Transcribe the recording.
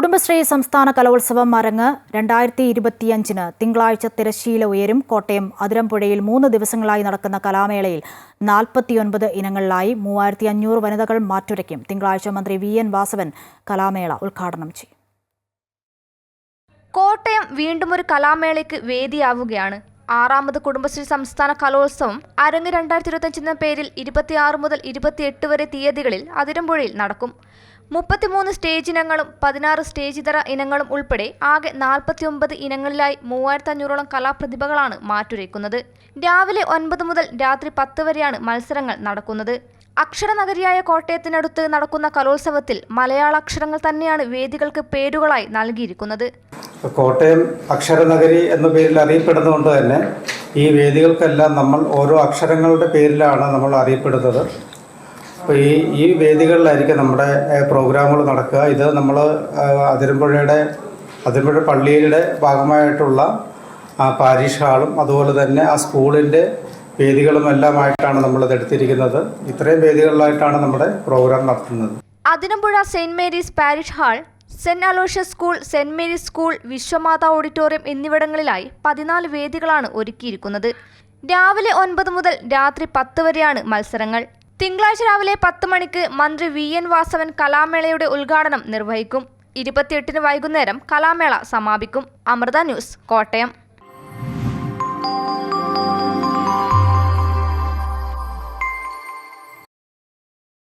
കുടുംബശ്രീ സംസ്ഥാന കലോത്സവം മരങ്ങ് രണ്ടായിരത്തി ഇരുപത്തിയഞ്ചിന് തിങ്കളാഴ്ച തിരശ്ശീല ഉയരും. കോട്ടയം അതിരമ്പുഴയിൽ മൂന്ന് ദിവസങ്ങളായി നടക്കുന്ന കലാമേളയിൽ നാൽപ്പത്തിയൊൻപത് ഇനങ്ങളിലായി മൂവായിരത്തി അഞ്ഞൂറ് വനിതകൾ മാറ്റുരയ്ക്കും. തിങ്കളാഴ്ച മന്ത്രി വി. എൻ. വാസവൻ കലാമേള ഉദ്ഘാടനം ചെയ്യും. കോട്ടയം വീണ്ടും ഒരു കലാമേളയ്ക്ക് വേദിയാവുകയാണ്. ആറാമത് കുടുംബശ്രീ സംസ്ഥാന കലോത്സവം അരങ്ങ് രണ്ടായിരത്തി ഇരുപത്തഞ്ച് എന്ന പേരിൽ ഇരുപത്തിയാറ് മുതൽ ഇരുപത്തിയെട്ട് വരെ തീയതികളിൽ അതിരമ്പുഴയിൽ നടക്കും. മുപ്പത്തിമൂന്ന് സ്റ്റേജ് ഇനങ്ങളും പതിനാറ് സ്റ്റേജ് ഇതര ഇനങ്ങളും ഉൾപ്പെടെ ആകെ നാൽപ്പത്തിയൊമ്പത് ഇനങ്ങളിലായി മൂവായിരത്തി അഞ്ഞൂറോളം കലാപ്രതിഭകളാണ് മാറ്റുരയ്ക്കുന്നത്. രാവിലെ ഒൻപത് മുതൽ രാത്രി പത്ത് വരെയാണ് മത്സരങ്ങൾ നടക്കുന്നത്. അക്ഷരനഗരിയായ കോട്ടയത്തിനടുത്ത് നടക്കുന്ന കലോത്സവത്തിൽ മലയാള അക്ഷരങ്ങൾ തന്നെയാണ് വേദികൾക്ക് പേരുകളായി നൽകിയിരിക്കുന്നത്. കോട്ടയം അക്ഷരനഗരി എന്ന പേരിൽ അറിയപ്പെടുന്നതുകൊണ്ട് തന്നെ ഈ വേദികൾക്കെല്ലാം നമ്മൾ ഓരോ അക്ഷരങ്ങളുടെ പേരിലാണ് നമ്മൾ അറിയപ്പെടുന്നത്. അപ്പോൾ ഈ ഈ വേദികളിലായിരിക്കും നമ്മുടെ പ്രോഗ്രാമുകൾ നടക്കുക. ഇത് നമ്മൾ അതിരമ്പുഴയുടെ അതിരമ്പുഴ പള്ളിയുടെ ഭാഗമായിട്ടുള്ള പാരീഷ് ഹാളും അതുപോലെ തന്നെ ആ സ്കൂളിന്റെ വേദികളും എല്ലാമായിട്ടാണ് നമ്മളിത് എടുത്തിരിക്കുന്നത്. ഇത്രയും വേദികളിലായിട്ടാണ് നമ്മുടെ പ്രോഗ്രാം നടത്തുന്നത്. Athirampuzha Saint Mary's parish hall Saint Aloysius school Saint Mary's school Vishwamatha auditorium എന്നിവിടങ്ങളിലായി പതിനാല് വേദികളാണ് ഒരുക്കിയിരിക്കുന്നത്. രാവിലെ ഒൻപത് മുതൽ രാത്രി പത്ത് വരെയാണ് മത്സരങ്ങൾ. തിങ്കളാഴ്ച രാവിലെ പത്ത് മണിക്ക് മന്ത്രി വി എൻ വാസവൻ കലാമേളയുടെ ഉദ്ഘാടനം നിർവഹിക്കും. ഇരുപത്തിയെട്ടിന് വൈകുന്നേരം കലാമേള സമാപിക്കും. അമൃത ന്യൂസ് കോട്ടയം.